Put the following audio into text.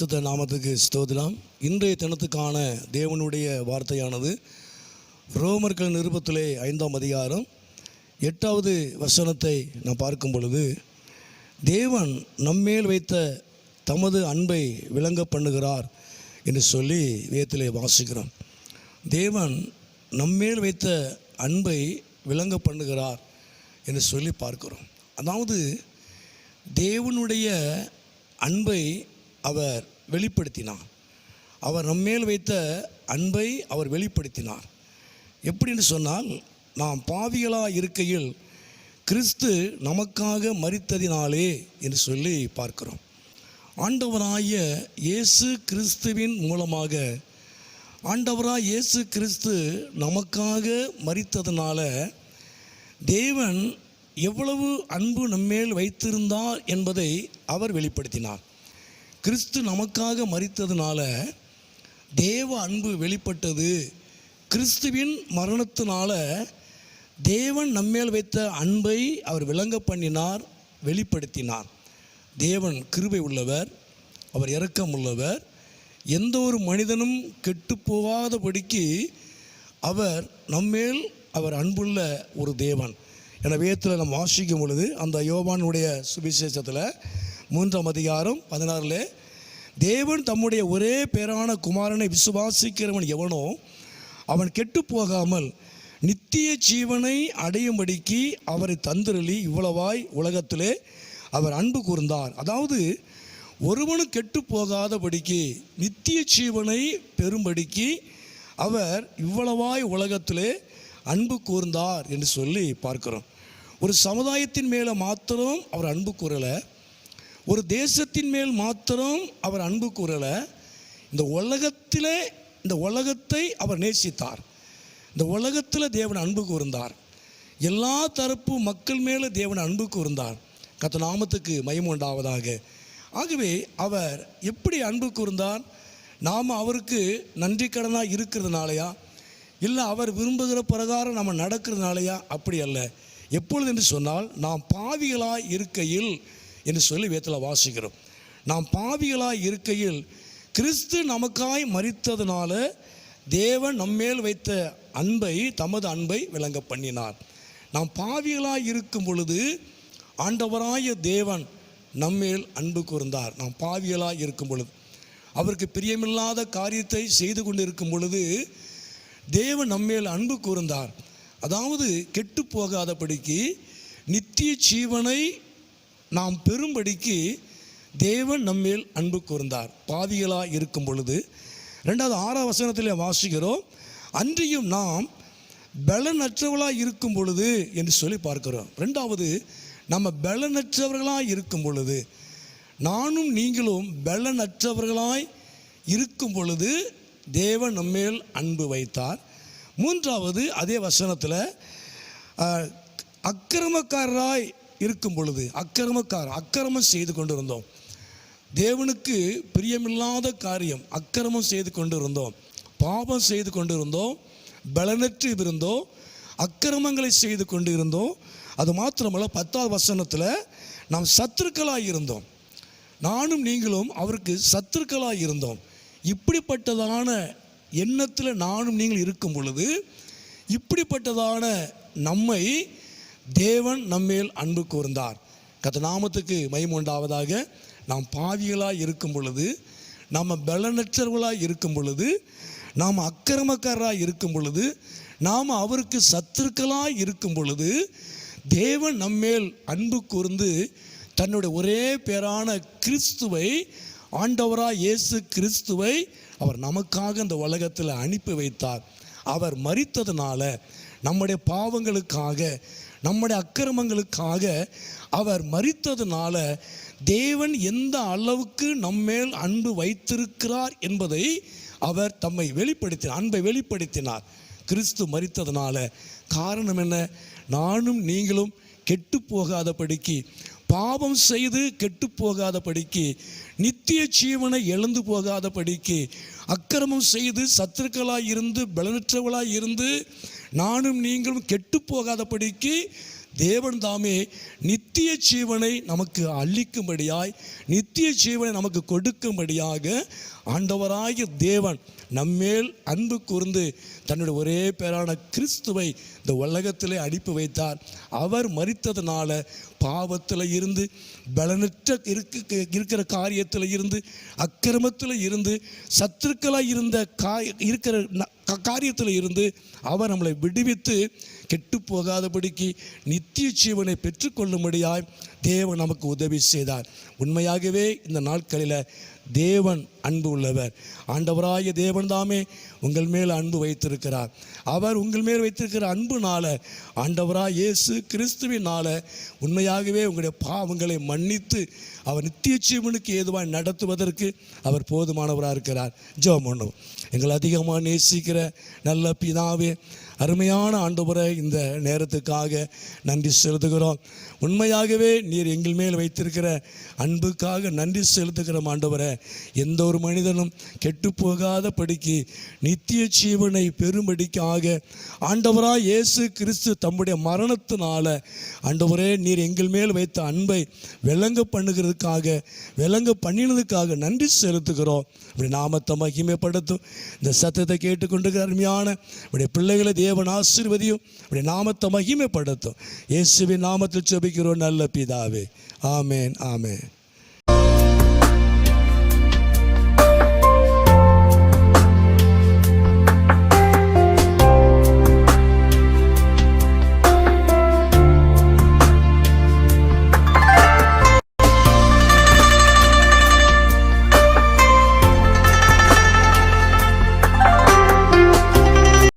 பரிசுத்த நாமத்துக்கு ஸ்தோதிலாம் இன்றைய தினத்துக்கான தேவனுடைய வார்த்தையானது ரோமர்கள் நிருபத்திலே ஐந்தாம் அதிகாரம் எட்டாவது வசனத்தை நாம் பார்க்கும் பொழுது தேவன் நம்மேல் வைத்த தமது அன்பை விளங்க பண்ணுகிறார் என்று சொல்லி வேத்திலே வாசிக்கிறோம். தேவன் நம்மேல் வைத்த அன்பை விளங்க பண்ணுகிறார் என்று சொல்லி பார்க்கிறோம். அதாவது தேவனுடைய அன்பை அவர் வெளிப்படுத்தினார். அவர் நம்மேல் வைத்த அன்பை அவர் வெளிப்படுத்தினார். எப்படின்னு சொன்னால் நாம் பாவிகளாக இருக்கையில் கிறிஸ்து நமக்காக மறித்ததினாலே என்று சொல்லி பார்க்கிறோம். ஆண்டவராகிய இயேசு கிறிஸ்துவின் மூலமாக ஆண்டவராக இயேசு கிறிஸ்து நமக்காக மரித்ததுனால தேவன் எவ்வளவு அன்பு நம்மேல் வைத்திருந்தார் என்பதை அவர் வெளிப்படுத்தினார். கிறிஸ்து நமக்காக மறித்ததுனால தேவ அன்பு வெளிப்பட்டது. கிறிஸ்துவின் மரணத்தினால தேவன் நம்மேல் வைத்த அன்பை அவர் விளங்க பண்ணினார் வெளிப்படுத்தினார். தேவன் கிருபை உள்ளவர் அவர் இரக்கம் உள்ளவர். எந்த ஒரு மனிதனும் கெட்டு போகாதபடிக்கு அவர் நம்மேல் அவர் அன்புள்ள ஒரு தேவன். என வேத்தில் நம்ம வாசிக்கும் பொழுது அந்த யோவானுடைய சுவிசேஷத்தில் மூன்றாம் அதிகாரம் பதினாறில் தேவன் தம்முடைய ஒரே பேரான குமாரனை விசுவாசிக்கிறவன் எவனோ அவன் கெட்டு போகாமல் நித்திய ஜீவனை அடையும்படிக்கு அவரை தந்திரலி இவ்வளவாய் உலகத்திலே அவர் அன்பு கூர்ந்தார். அதாவது ஒருவனும் கெட்டு போகாதபடிக்கு நித்திய ஜீவனை பெறும்படிக்கு அவர் இவ்வளவாய் உலகத்திலே அன்பு கூர்ந்தார் என்று சொல்லி பார்க்கிறோம். ஒரு சமுதாயத்தின் மேலே மாத்திரம் அவர் அன்பு கூறலை. ஒரு தேசத்தின் மேல் மாத்திரம் அவர் அன்பு கூறலை. இந்த உலகத்திலே இந்த உலகத்தை அவர் நேசித்தார். இந்த உலகத்தில் தேவன் அன்பு கூர்ந்தார். எல்லா தரப்பு மக்கள் மேலே தேவன் அன்பு கூர்ந்தார். கத்த நாமத்துக்கு மயம் உண்டாவதாக. ஆகவே அவர் எப்படி அன்பு கூர்ந்தார்? நாம் அவருக்கு நன்றி கடனாக இருக்கிறதுனாலயா? இல்லை அவர் விரும்புகிற பிரகாரம் நம்ம நடக்கிறதுனாலையா? அப்படி அல்ல. எப்பொழுது என்று சொன்னால் நாம் பாவிகளாக இருக்கையில் என்று சொல்லி வேத்தில் வாசிக்கிறோம். நாம் பாவிகளாய் இருக்கையில் கிறிஸ்து நமக்காய் மறித்ததுனால தேவன் நம்மேல் வைத்த அன்பை தமது அன்பை விளங்க பண்ணினார். நாம் பாவிகளாய் இருக்கும் பொழுது ஆண்டவராய தேவன் நம்மேல் அன்பு கூர்ந்தார். நாம் பாவிகளாய் இருக்கும் பொழுது அவருக்கு பிரியமில்லாத காரியத்தை செய்து கொண்டிருக்கும் பொழுது தேவன் நம்மேல் அன்பு கூர்ந்தார். அதாவது கெட்டு போகாதபடிக்கு நித்திய ஜீவனை நாம் பெறும்படிக்கு தேவன் நம்மேல் அன்பு கூர்ந்தார். பாவிகளாக இருக்கும் பொழுது ரெண்டாவது ஆறாம் வசனத்தில் வாசிக்கிறோம் அன்றியும் நாம் பலனற்றவர்களாக இருக்கும் பொழுது என்று சொல்லி பார்க்கிறோம். ரெண்டாவது நம்ம பலனற்றவர்களாக இருக்கும் பொழுது நானும் நீங்களும் பலனற்றவர்களாய் இருக்கும் பொழுது தேவன் நம்மேல் அன்பு வைத்தார். மூன்றாவது அதே வசனத்தில் அக்கிரமக்காரராய் இருக்கும் பொழுது அக்கிரமக்காரன் அக்கிரமம் செய்து கொண்டு இருந்தோம் தேவனுக்கு பிரியமில்லாத காரியம் அக்கிரமம் செய்து கொண்டு இருந்தோம் பாவம் செய்து கொண்டு இருந்தோம் பலனற்று இருந்தோம். அக்கிரமங்களை செய்து கொண்டு இருந்தோம் அது மாத்திரமல்ல பத்தாவது வசனத்தில் நாம் சத்துருக்களாக இருந்தோம். நானும் நீங்களும் அவருக்கு சத்துருக்களாக இருந்தோம். இப்படிப்பட்டதான எண்ணத்தில் நானும் நீங்கள் இருக்கும் பொழுது இப்படிப்பட்டதான நம்மை தேவன் நம்மேல் அன்பு கூர்ந்தார். கத்த நாமத்துக்கு மயம் உண்டாவதாக. நாம் பாவிகளாக இருக்கும் பொழுது நாம் பலனற்றவர்களாக இருக்கும் பொழுது நாம் அக்கிரமக்காரராக இருக்கும் பொழுது நாம் அவருக்கு சத்துருக்களாக இருக்கும் பொழுது தேவன் நம்மேல் அன்பு கூர்ந்து தன்னுடைய ஒரே பேரான கிறிஸ்துவை ஆண்டவராக இயேசு கிறிஸ்துவை அவர் நமக்காக இந்த உலகத்தில் அனுப்பி வைத்தார். அவர் மறித்ததுனால நம்முடைய பாவங்களுக்காக நம்முடைய அக்கிரமங்களுக்காக அவர் மறித்ததுனால தேவன் எந்த அளவுக்கு நம்மேல் அன்பு வைத்திருக்கிறார் என்பதை அவர் தம்மை வெளிப்படுத்தினார் அன்பை வெளிப்படுத்தினார். கிறிஸ்து மறித்ததுனால காரணம் என்ன? நானும் நீங்களும் கெட்டு போகாதபடிக்கு பாவம் செய்து கெட்டு போகாதபடிக்கு நித்திய ஜீவனை இழந்து போகாதபடிக்கு அக்கிரமம் செய்து சத்துருக்களாக இருந்து பலனற்றவளாக இருந்து நானும் நீங்களும் கெட்டு போகாதபடிக்கு தேவன் தாமே நித்திய ஜீவனை நமக்கு அளிக்கும்படியாய் நித்திய ஜீவனை நமக்கு கொடுக்கும்படியாக ஆண்டவராகிய தேவன் நம்மேல் அன்பு கூர்ந்து தன்னுடைய ஒரே பேரான கிறிஸ்துவை இந்த உலகத்திலே அனுப்பி வைத்தார். அவர் மறித்ததுனால பாவத்தில் இருந்து பலனற்ற இருக்க இருக்கிற காரியத்தில் இருந்து அக்கிரமத்தில் இருந்து சத்துருக்களாக இருந்த காய் இருக்கிற ந- காரியத்தில் இருந்து அவர் நம்மளை விடுவித்து கெட்டு போகாதபடிக்கு நித்திய ஜீவனை பெற்றுக்கொள்ளும்படியாய் தேவன் நமக்கு உதவி செய்தார். உண்மையாகவே இந்த நாட்களில் தேவன் அன்பு உள்ளவர். ஆண்டவராய தேவன் தாமே உங்கள் மேல் அன்பு வைத்திருக்கிறார். அவர் உங்கள் மேல் வைத்திருக்கிற அன்புனால ஆண்டவராக இயேசு கிறிஸ்துவினால உண்மையாகவே உங்களுடைய பாவங்களை மன்னித்து அவர் நித்திய ஜீவனுக்கு ஏதுவாய் நடத்துவதற்கு அவர் போதுமானவராக இருக்கிறார் ஜெபம் பண்ணுவோம். எங்களை அதிகமாக நேசிக்கிற நல்ல பிதாவே அருமையான ஆண்டவரை இந்த நேரத்துக்காக நன்றி செலுத்துகிறோம். உண்மையாகவே நீர் எங்கள் மேல் வைத்திருக்கிற அன்புக்காக நன்றி செலுத்துகிற ஆண்டவரை. எந்த ஒரு மனிதனும் கெட்டு போகாத படிக்கு நித்திய ஜீவனை பெரும்படிக்காக ஆண்டவராக இயேசு கிறிஸ்து தம்முடைய மரணத்தினால ஆண்டவரே நீர் எங்கள் மேல் வைத்த அன்பை விளங்க பண்ணுகிறதுக்காக விளங்க பண்ணினதுக்காக நன்றி செலுத்துகிறோம். இப்படி நாமத்தை மகிமைப்படுத்தும். இந்த சத்தத்தை கேட்டுக்கொண்டு அருமையான இப்படி பிள்ளைகளை தேவன் ஆசீர்வதியும். அப்படி நாமத்தை மகிமைப்படுத்தும். இயேசுவின் நாமத்தில் செபிக்கிறோம் நல்ல பிதாவே. ஆமேன் ஆமேன்.